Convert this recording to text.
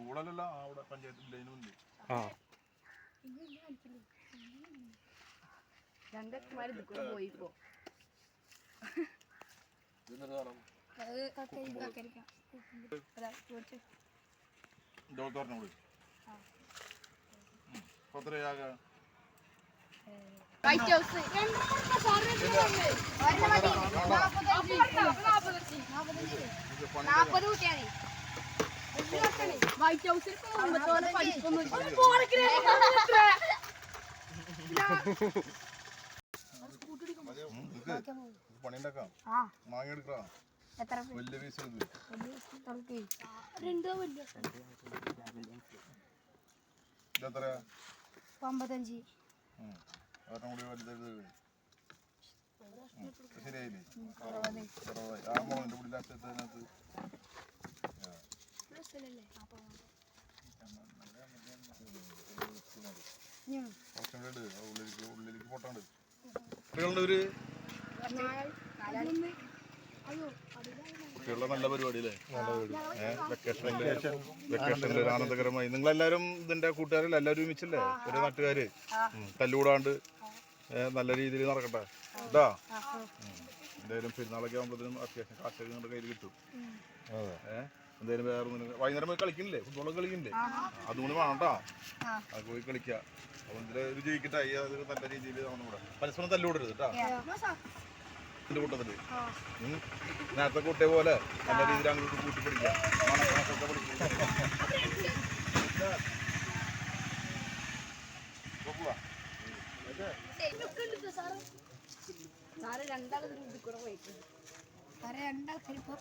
സ്കൂളല്ലല്ല അവിടെ പഞ്ചായത്ത് ലൈനുണ്ട് ആ രണ്ടക്കുമാര് ഇതിക്കൂടെ പോയി ഇപ്പോ വൈറ്റ് ഹൗസ് നാപ്പത് കുട്ടിയാണ് വൈറ്റ് ഹൗസിൽ മുമ്പത്തോലെ പഠിപ്പൊന്നും പണി ഉണ്ടാക്കാം മാങ്ങ എടുക്കാം വലിയ പീസ് ഇതെത്ര അമ്പത്തഞ്ച് ഒരെണ്ണം കൂടി വലുത് ശരിയായില്ലേ ആ മോളിന്റെ കൂടി ലാസ്റ്റ് അതിനകത്ത് കുറച്ചും കൂടി ഇട്. ആ ഉള്ളിലേക്ക് ഉള്ളിലേക്ക് പൊട്ടാണ്ട്. കുട്ടികളുടെ ഒരു കുട്ടികളുടെ നല്ല പരിപാടി. അല്ലേ? വെക്കേഷനിൽ ഒരു ആനന്ദകരമായി. നിങ്ങളെല്ലാരും ഇതിന്റെ കൂട്ടുകാരിൽ എല്ലാവരും ഒരുമിച്ചല്ലേ? ഒരു നാട്ടുകാര്. തല്ലുകൂടാണ്ട് നല്ല രീതിയിൽ നടക്കട്ടെ. ഇതാ. എന്തായാലും പെരുന്നാളൊക്കെ ആകുമ്പോഴത്തേനും അത്യാവശ്യം കാശൊക്കെ നിങ്ങളുടെ കയ്യിൽ കിട്ടും. ഏഹ് എന്തായാലും വേറെ ഒന്നും വൈകുന്നേരം പോയി കളിക്കണില്ലേ? ഫുട്ബോളൊക്കെ കളിക്കണില്ലേ? അതുകൊണ്ട് വേണ്ടാ അത് പോയി കളിക്കുക അപ്പൊ ഇതിൽ ഒരു ജയിക്കട്ടെ. ഈ അത് നല്ല രീതിയിൽ നമ്മുടെ കൂടെ പരസ്പരം തല്ലുകൂടരുത് കേട്ടാ എന്റെ കൂട്ടത്തിൽ. ഉം. നേരത്തെ കൂട്ടിയ പോലെ നല്ല രീതിയിൽ അങ്ങോട്ട് കൂട്ടി പിടിക്കുക മണക്കണക്കൊക്കെ പിടിക്കുക. സാറ് രണ്ടാളും ഇതിൽ കൂടെ പോയിട്ടുണ്ട് സാറേ രണ്ടാൾക്കാർ ഇപ്പൊ